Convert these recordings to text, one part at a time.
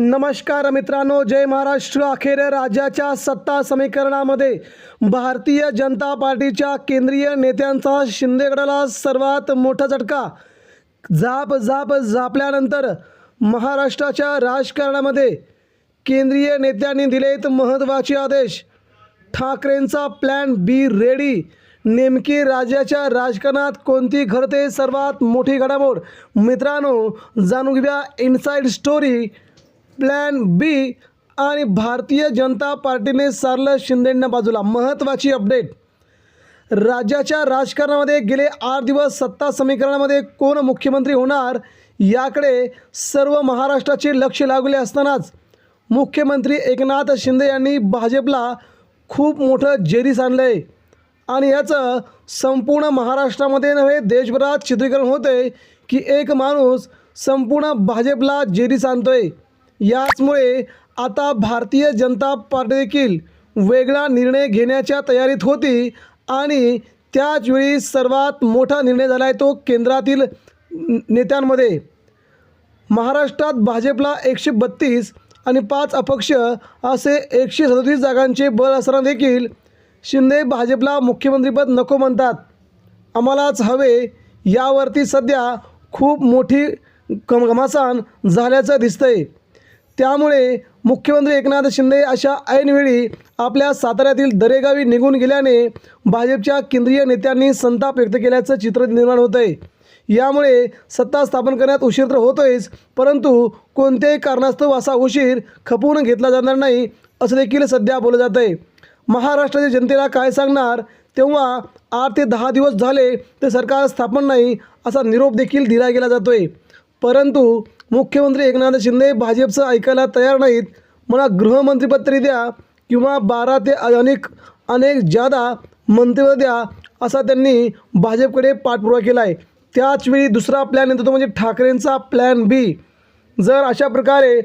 नमस्कार मित्रांनो जय महाराष्ट्र. अखेर राज्याच्या सत्ता समीकरणामध्ये भारतीय जनता पार्टीच्या केंद्रीय नेत्यांचा शिंदेगडाला सर्वात मोठा झटका. जाप जाप झापल्यानंतर महाराष्ट्राच्या राजकारणामध्ये केंद्रीय नेत्यांनी दिलेत महत्त्वाचे आदेश. ठाकरेंचा प्लॅन बी रेडी नेमकी राज्याच्या राजकारणात कोणती घडते? सर्वात मोठी घडामोड. मित्रांनो जाणून घेऊया इनसाईड स्टोरी प्लॅन बी आणि भारतीय जनता पार्टीने सारलं शिंदेंना बाजूला. महत्त्वाची अपडेट. राज्याच्या राजकारणामध्ये गेले आठ दिवस सत्ता समीकरणामध्ये कोण मुख्यमंत्री होणार याकडे सर्व महाराष्ट्राचे लक्ष लागले असतानाच मुख्यमंत्री एकनाथ शिंदे यांनी भाजपला खूप मोठं जेरीस आणलं आहे आणि याचं संपूर्ण महाराष्ट्रामध्ये नव्हे देशभरात चित्रीकरण होते की एक माणूस संपूर्ण भाजपला जेरीस आहे याचमुळे आता भारतीय जनता पार्टी देखील वेगळा निर्णय घेण्याच्या तयारीत होती आणि त्याचवेळी सर्वात मोठा निर्णय झाला आहे तो केंद्रातील नेत्यांमध्ये. महाराष्ट्रात भाजपला एकशे बत्तीस आणि पाच अपक्ष असे एकशे सदतीस जागांचे बळ असताना देखील शिंदे भाजपला मुख्यमंत्रीपद नको म्हणतात. आम्हालाच हवे यावरती सध्या खूप मोठी कम घमासान झाल्याचं दिसतंय. त्यामुळे मुख्यमंत्री एकनाथ शिंदे अशा ऐनवेळी आपल्या साताऱ्यातील दरेगावी निघून गेल्याने भाजपच्या केंद्रीय नेत्यांनी संताप व्यक्त केल्याचं चित्र निर्माण होतं आहे यामुळे सत्ता स्थापन करण्यात उशीर तर होतोयच परंतु कोणत्याही कारणास्तव असा उशीर खपवून घेतला जाणार नाही असं देखील सध्या बोललं जातं आहे महाराष्ट्राच्या जनतेला काय सांगणार? तेव्हा आठ ते दहा दिवस झाले ते सरकार स्थापन नाही असा निरोप देखील दिला गेला जातो आहे परंतु मुख्यमंत्री एकनाथ शिंदे भाजपचं ऐकायला तयार नाहीत. मला गृहमंत्रीपद तरी द्या किंवा बारा ते अनेक अनेक जादा मंत्रिपद द्या असा त्यांनी भाजपकडे पाठपुरावा केला आहे त्याचवेळी दुसरा प्लॅन येतो तो म्हणजे ठाकरेंचा प्लॅन बी जर अशा प्रकारे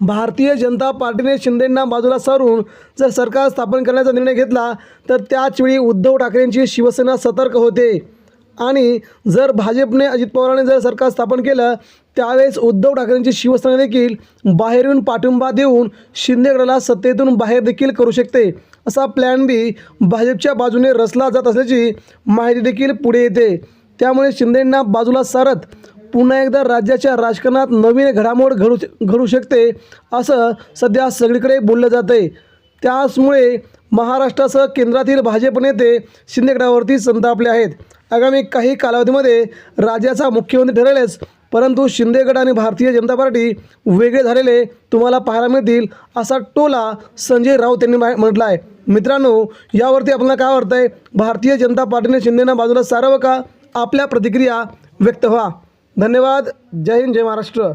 भारतीय जनता पार्टीने शिंदेंना बाजूला सारून जर सरकार स्थापन करण्याचा निर्णय घेतला तर त्याचवेळी उद्धव ठाकरेंची शिवसेना सतर्क होते. आणि जर भाजपने अजित पवारांनी जर सरकार स्थापन केलं त्यावेळेस उद्धव ठाकरेंची शिवसेना देखील बाहेरून पाठिंबा देऊन शिंदेगडाला सत्तेतून बाहेर देखील करू शकते. असा प्लॅन बी भाजपच्या बाजूने रचला जात असल्याची माहिती देखील पुढे येते. त्यामुळे शिंदेंना बाजूला सारत पुन्हा एकदा राज्याच्या राजकारणात नवीन घडामोड घडू घडू शकते असं सध्या सगळीकडे बोललं जातं आहे त्याचमुळे महाराष्ट्रासह केंद्रातील भाजप नेते शिंदेगडावरती संतापले आहेत. आगामी काही कालावधीमध्ये राज्याचा मुख्यमंत्री ठरेलच. परंतु शिंदेगड आणि भारतीय जनता पार्टी वेगळे झालेले तुम्हाला पाहायला मिळतील असा टोला संजय राऊत यांनी म्हटला आहे मित्रांनो यावरती आपल्याला काय वाटतंय? भारतीय जनता पार्टीने शिंदेना बाजूला सारावं का? आपल्या प्रतिक्रिया व्यक्त व्हा. धन्यवाद. जय हिंद जय महाराष्ट्र.